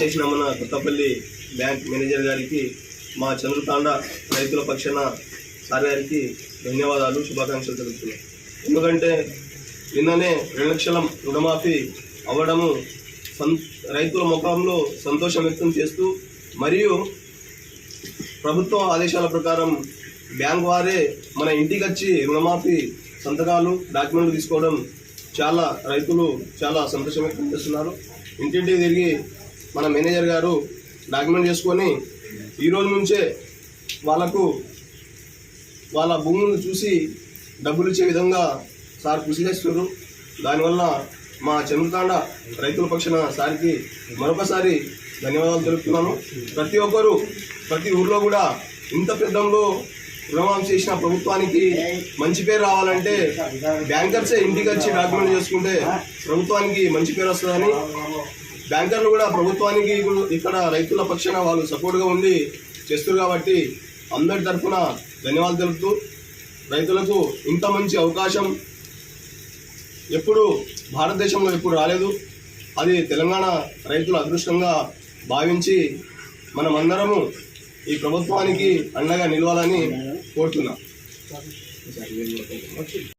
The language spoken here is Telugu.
కొత్తపల్లి బ్యాంక్ మేనేజర్ గారికి మా చంద్రతాండ రైతుల పక్షాన సార్ గారికి ధన్యవాదాలు శుభాకాంక్షలు తెలుపుతున్నాం. ఎందుకంటే నిన్ననే రెండు లక్షల రుణమాఫీ అవ్వడము సం రైతుల ముఖంలో సంతోషం వ్యక్తం చేస్తూ మరియు ప్రభుత్వ ఆదేశాల ప్రకారం బ్యాంక్ వారే మన ఇంటికి వచ్చి రుణమాఫీ సంతకాలు డాక్యుమెంట్లు తీసుకోవడం చాలా రైతులు చాలా సంతోషం వ్యక్తం చేస్తున్నారు. ఇంటింటికి తిరిగి మన మేనేజర్ గారు డాక్యుమెంట్ చేసుకొని ఈ రోజు నుంచే వాళ్ళకు వాళ్ళ భూములను చూసి డబ్బులు ఇచ్చే విధంగా సార్ కృషి చేస్తున్నారు. దానివల్ల మా చంద్రతాండ రైతుల పక్షాన సార్కి మరొకసారి ధన్యవాదాలు తెలుపుతున్నాను. ప్రతి ఒక్కరూ ప్రతి ఊర్లో కూడా ఇంత పెద్దంలో రుణమాఫీ చేసిన ప్రభుత్వానికి మంచి పేరు రావాలంటే బ్యాంకర్సే ఇంటికి వచ్చి డాక్యుమెంట్ చేసుకుంటే ప్రభుత్వానికి మంచి పేరు వస్తుందని బ్యాంకర్లు కూడా ప్రభుత్వానికి ఇక్కడ రైతుల పక్షాన వాళ్ళు సపోర్ట్గా ఉండి చేస్తారు కాబట్టి అందరి తరఫున ధన్యవాదాలు తెలుపుతూ రైతులకు ఇంత మంచి అవకాశం ఎప్పుడు భారతదేశంలో ఎప్పుడు రాలేదు. అది తెలంగాణ రైతుల అదృష్టంగా భావించి మనమందరము ఈ ప్రభుత్వానికి అండగా నిలవాలని కోరుతున్నాం.